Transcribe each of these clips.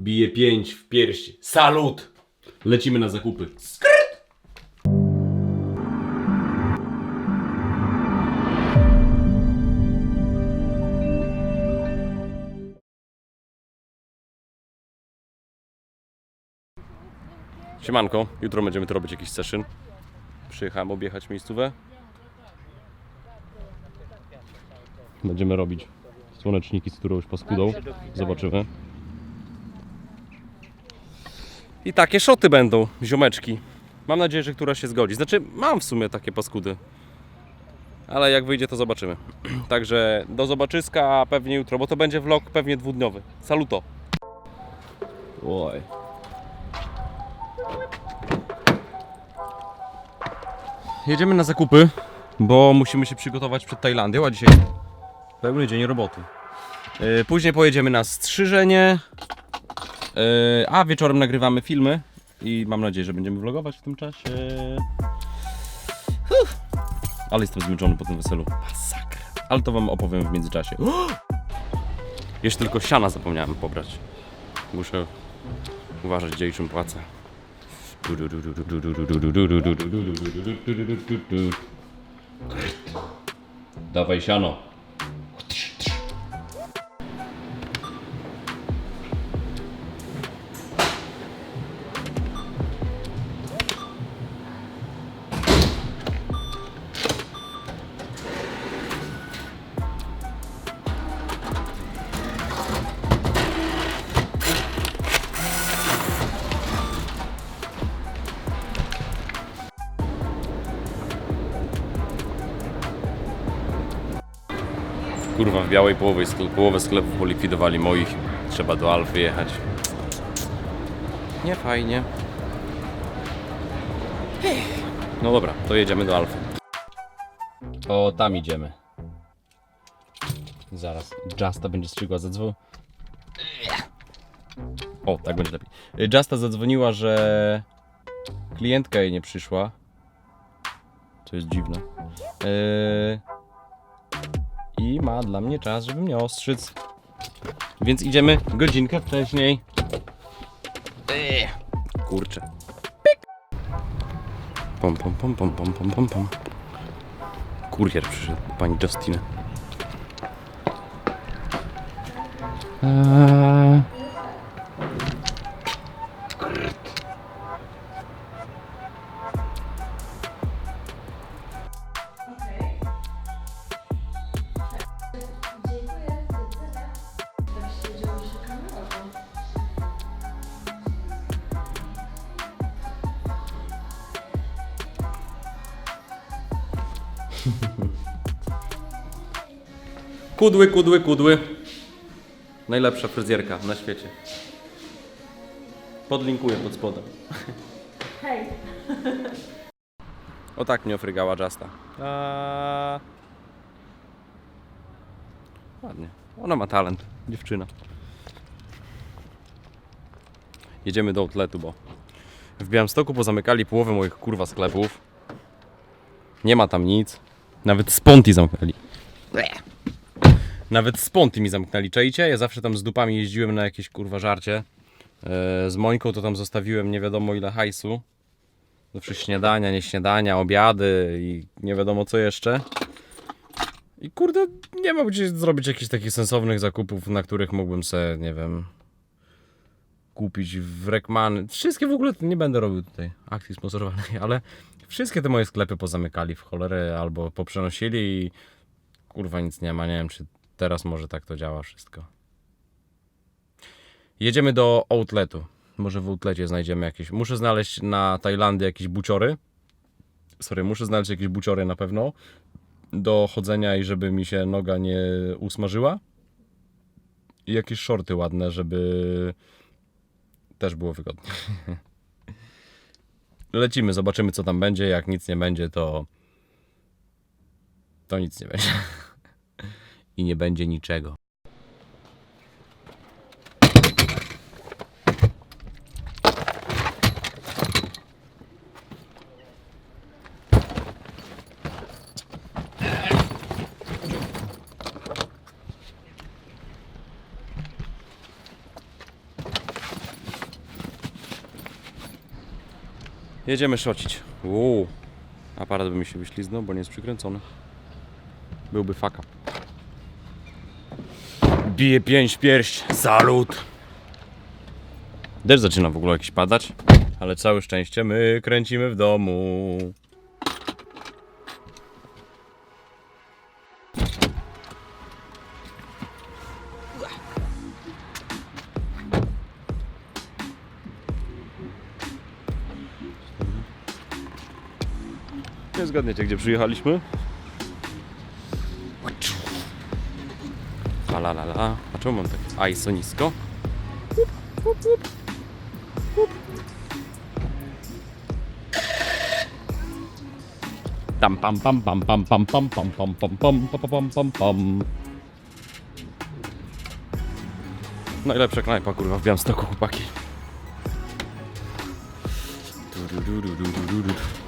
Bije pięć w piersi. Salut! Lecimy na zakupy. Siemanko, jutro będziemy tu robić jakiś session. Przyjechałem objechać miejscówę. Będziemy robić słoneczniki z którąś paskudą. Zobaczymy. I takie szoty będą, ziomeczki. Mam nadzieję, że która się zgodzi. Znaczy, mam w sumie takie paskudy. Ale jak wyjdzie, to zobaczymy. Także do zobaczyska pewnie jutro, bo to będzie vlog pewnie dwudniowy. Saluto. Oj. Jedziemy na zakupy, bo musimy się przygotować przed Tajlandią, a dzisiaj pełny dzień roboty. Yy, Później pojedziemy na strzyżenie, a wieczorem nagrywamy filmy i mam nadzieję, że będziemy vlogować w tym czasie. Ale jestem zmęczony po tym weselu. Masakra. Ale to wam opowiem w międzyczasie. Jeszcze tylko siana zapomniałem pobrać. Muszę uważać, gdzie i czym płacę. Dawaj siano. Kurwa, w białej połowie sklep, połowę sklepów polikwidowali moich. Trzeba do Alfy jechać. Nie fajnie. No dobra, to jedziemy do Alfy. O, tam idziemy. Zaraz. Justa będzie strzygła zadzwonił. O, tak będzie lepiej. Justa zadzwoniła, że klientka jej nie przyszła. To jest dziwne. Yy i ma dla mnie czas, żeby mnie ostrzyc. Więc idziemy godzinkę wcześniej. Eee, kurczę. Pyk. Pom, pom, pom, pom, pom, pom, pom, pom. Kurier przyszedł, pani Justina. Eee. Kudły, kudły, kudły. Najlepsza fryzjerka na świecie. Podlinkuję pod spodem. Hej. O tak mnie ofrygała Justa. A... Ładnie. Ona ma talent, dziewczyna. Jedziemy do outletu, bo w Białymstoku pozamykali połowę moich kurwa sklepów. Nie ma tam nic. Nawet Sponti zamknęli. Nawet Sponti mi zamknęli, czajcie? Ja zawsze tam z dupami jeździłem na jakieś kurwa żarcie. E, Z Mońką to tam zostawiłem nie wiadomo ile hajsu. Zawsze śniadania, nie śniadania, obiady i nie wiadomo co jeszcze. I kurde, nie mam zrobić jakichś takich sensownych zakupów, na których mógłbym sobie, nie wiem, kupić w Rekman. Wszystkie w ogóle nie będę robił tutaj akcji sponsorowanej, ale wszystkie te moje sklepy pozamykali w cholerę albo poprzenosili i kurwa nic nie ma. Nie wiem, czy teraz może tak to działa wszystko. Jedziemy do outletu. Może w outlecie znajdziemy jakieś. Muszę znaleźć na Tajlandii jakieś buciory. Sorry, muszę znaleźć jakieś buciory na pewno. Do chodzenia i żeby mi się noga nie usmażyła. I jakieś shorty ładne, żeby też było wygodnie. Lecimy, zobaczymy co tam będzie. Jak nic nie będzie, to. To nic nie będzie i nie będzie niczego. Jedziemy szocić. Wow. Aparat by mi się wyśliznął, bo nie jest przykręcony. Byłby faka. Bije pięć pierś. Salut! Deszcz zaczyna w ogóle jakiś padać, ale całe szczęście my kręcimy w domu. Nie zgadniecie, gdzie przyjechaliśmy? La la la. A czemu mam tak ISO nisko? Tam pam pam pam pam pam pam pam pam pam pam pam pam pam pam Najlepsza knajpa kurwa w Białymstoku chłopaki. Du, du, du, du, du, du, du.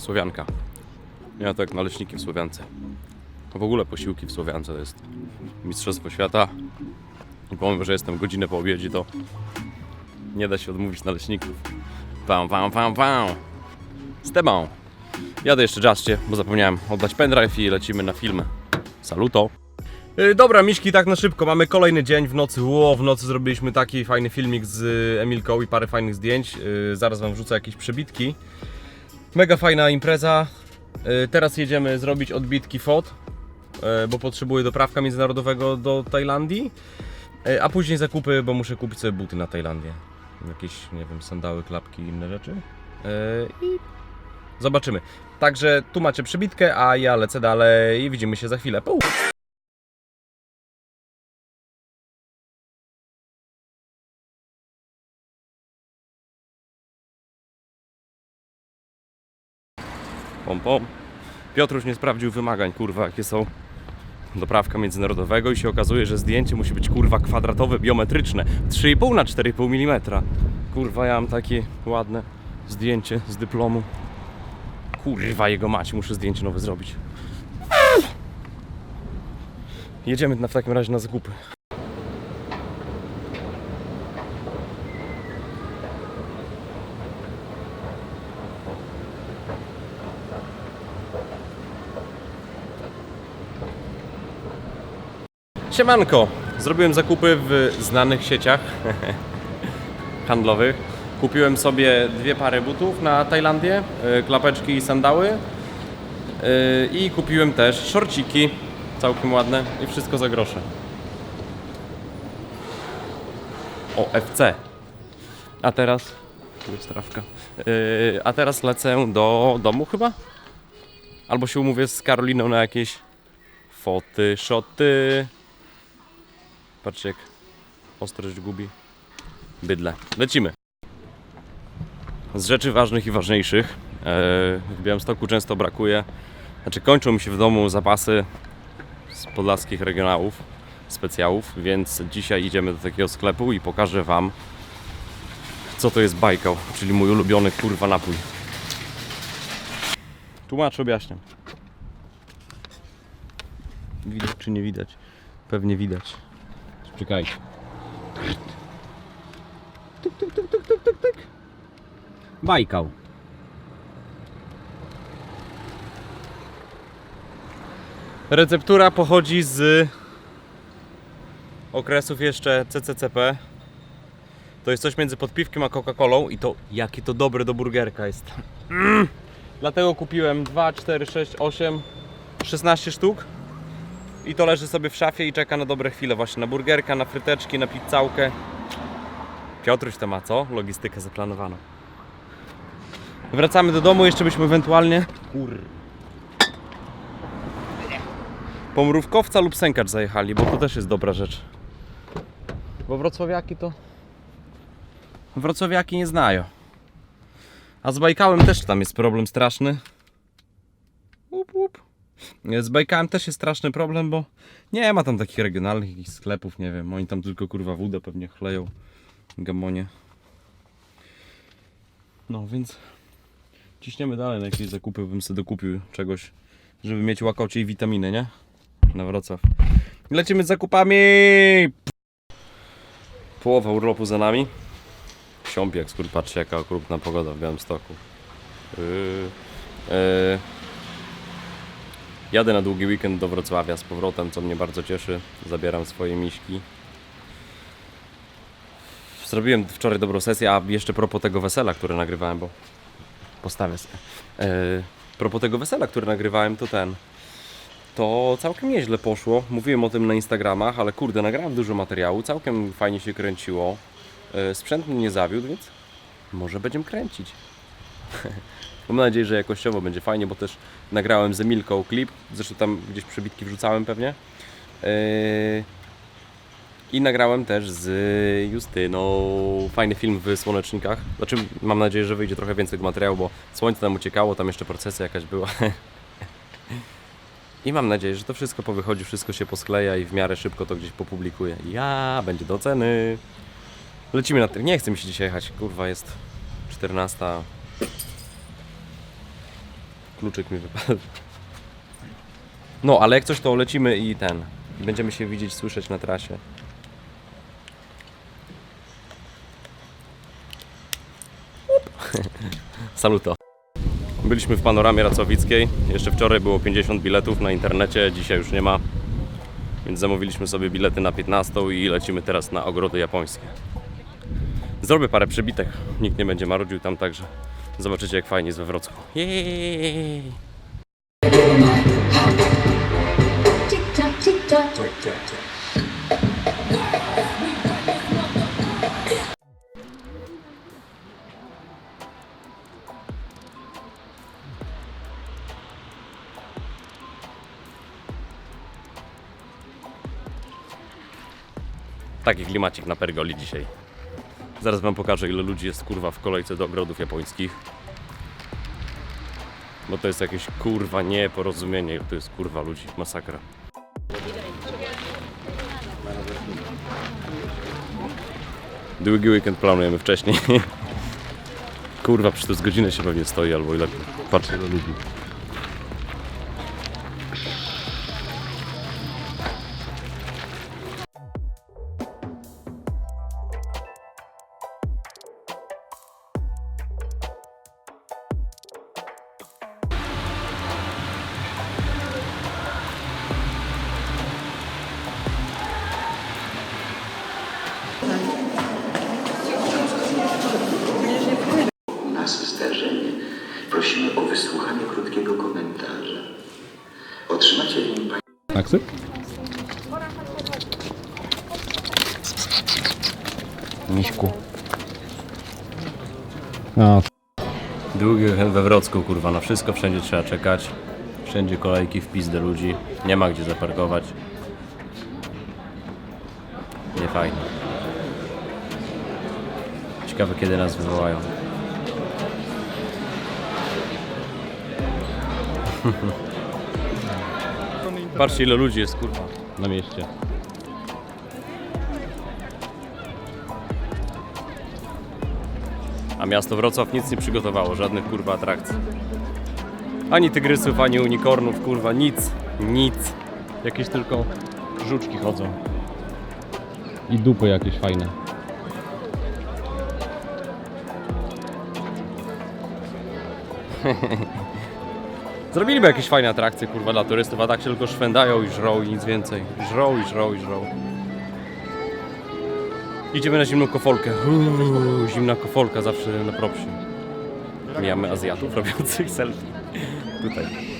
Słowianka. Ja tak naleśniki w Słowiance. W ogóle posiłki w Słowiance to jest Mistrzostwo Świata. I powiem, że jestem godzinę po obiedzie, to nie da się odmówić naleśników. Pam, pam, pam. Z tebą. Jadę jeszcze Justie, bo zapomniałem oddać pendrive i lecimy na film. Saluto. Yy, Dobra, Miśki, tak na szybko. Mamy kolejny dzień w nocy. Ło, w nocy zrobiliśmy taki fajny filmik z y, Emilką i parę fajnych zdjęć. Yy, Zaraz wam wrzucę jakieś przebitki. Mega fajna impreza. Y, Teraz jedziemy zrobić odbitki fot, y, bo potrzebuję doprawka międzynarodowego do Tajlandii. Y, A później zakupy, bo muszę kupić sobie buty na Tajlandię. Jakieś, nie wiem, sandały, klapki i inne rzeczy. I zobaczymy. Także tu macie przybitkę, a ja lecę dalej i widzimy się za chwilę. Pół. Pom, pom. Piotruś nie sprawdził wymagań, kurwa, jakie są doprawka międzynarodowego i się okazuje, że zdjęcie musi być, kurwa, kwadratowe, biometryczne. 3,5 na 4,5 mm. Kurwa, ja mam takie ładne zdjęcie z dyplomu. Kurwa, jego mać, muszę zdjęcie nowe zrobić. Jedziemy na, w takim razie na zakupy. Siemanko! Zrobiłem zakupy w znanych sieciach handlowych. Kupiłem sobie dwie pary butów na Tajlandię, y, klapeczki i sandały. Y, I kupiłem też szorciki, całkiem ładne i wszystko za grosze. O, FC. A teraz... Tu jest trawka. Y, A teraz lecę do domu chyba? Albo się umówię z Karoliną na jakieś foty, szoty. Patrzcie jak ostrość gubi bydle. Lecimy. Z rzeczy ważnych i ważniejszych e, w Białymstoku często brakuje, znaczy kończą mi się w domu zapasy z podlaskich regionałów, specjałów, więc dzisiaj idziemy do takiego sklepu i pokażę Wam co to jest bajkał, czyli mój ulubiony kurwa napój. Tłumaczę, objaśniam. Widać czy nie widać? Pewnie widać. Czekajcie. Tuk, tuk, tuk, tuk, tuk, tuk, tuk. Bajkał. Receptura pochodzi z okresów jeszcze CCCP. To jest coś między podpiwkiem a Coca-Colą i to jakie to dobre do burgerka jest. Mm. Dlatego kupiłem 2, 4, 6, 8, 16 sztuk. I to leży sobie w szafie i czeka na dobre chwile właśnie na burgerka, na fryteczki, na pizzałkę. Piotruś to ma co? Logistykę zaplanowano. Wracamy do domu, jeszcze byśmy ewentualnie... Kur... Po mrówkowca lub sękacz zajechali, bo to też jest dobra rzecz. Bo wrocławiaki to... Wrocławiaki nie znają. A z Bajkałem też tam jest problem straszny. Łup, łup. Z bajkami też jest straszny problem, bo nie ma tam takich regionalnych sklepów, nie wiem. Oni tam tylko kurwa wódę pewnie chleją. Gamonie. No więc ciśniemy dalej na jakieś zakupy, bym sobie dokupił czegoś, żeby mieć łakocie i witaminy, nie? Na Wrocław. Lecimy z zakupami! Połowa urlopu za nami. Siąpi jak skór, patrzcie jaka okrutna pogoda w Białymstoku. Yy, yy. Jadę na długi weekend do Wrocławia z powrotem, co mnie bardzo cieszy. Zabieram swoje miśki. Zrobiłem wczoraj dobrą sesję, a jeszcze propos tego wesela, które nagrywałem, bo postawię sobie. Yy, propos tego wesela, które nagrywałem, to ten. To całkiem nieźle poszło. Mówiłem o tym na Instagramach, ale kurde, nagrałem dużo materiału, całkiem fajnie się kręciło. Yy, sprzęt mnie nie zawiódł, więc może będziemy kręcić. Mam nadzieję, że jakościowo będzie fajnie, bo też nagrałem z Emilką klip, zresztą tam gdzieś przebitki wrzucałem pewnie. Yy, I nagrałem też z Justyną fajny film w Słonecznikach. Znaczy, mam nadzieję, że wyjdzie trochę więcej materiału, bo słońce tam uciekało, tam jeszcze procesja jakaś była. I mam nadzieję, że to wszystko powychodzi, wszystko się poskleja i w miarę szybko to gdzieś popublikuję. Ja, będzie do ceny. Lecimy na tym. Nie chce mi się dzisiaj jechać, kurwa, jest 14. Kluczyk mi wypadł. No, ale jak coś to lecimy i ten. I będziemy się widzieć, słyszeć na trasie. Saluto. Byliśmy w panoramie racowickiej. Jeszcze wczoraj było 50 biletów na internecie, dzisiaj już nie ma. Więc zamówiliśmy sobie bilety na 15 i lecimy teraz na ogrody japońskie. Zrobię parę przebitek. Nikt nie będzie marudził tam, także zobaczycie jak fajnie jest we Wrocku. Jej! Taki klimacik na Pergoli dzisiaj. Zaraz wam pokażę ile ludzi jest kurwa w kolejce do ogrodów japońskich. Bo to jest jakieś kurwa nieporozumienie, to jest kurwa ludzi, masakra. Długi weekend planujemy wcześniej. Kurwa, przy to z godzinę się pewnie stoi albo ile. Patrzcie na ludzi. Prosimy o wysłuchanie krótkiego komentarza. Otrzymacie w nim Taksy? Miśku. No, Długi weekend we Wrocku, kurwa, na wszystko wszędzie trzeba czekać. Wszędzie kolejki w pizdę ludzi. Nie ma gdzie zaparkować. Nie fajnie. Ciekawe kiedy nas wywołają. Patrzcie ile ludzi jest kurwa na mieście. A miasto Wrocław nic nie przygotowało, żadnych kurwa atrakcji. Ani tygrysów, ani unikornów, kurwa, nic, nic. Jakieś tylko żuczki chodzą. i dupy jakieś fajne. Zrobiliby jakieś fajne atrakcje, kurwa, dla turystów, a tak się tylko szwędają i żrą i nic więcej. Żrą i żrą i żrą. Idziemy na zimną kofolkę. Uuu, zimna kofolka zawsze na propsie. Mijamy Azjatów robiących selfie. Tutaj.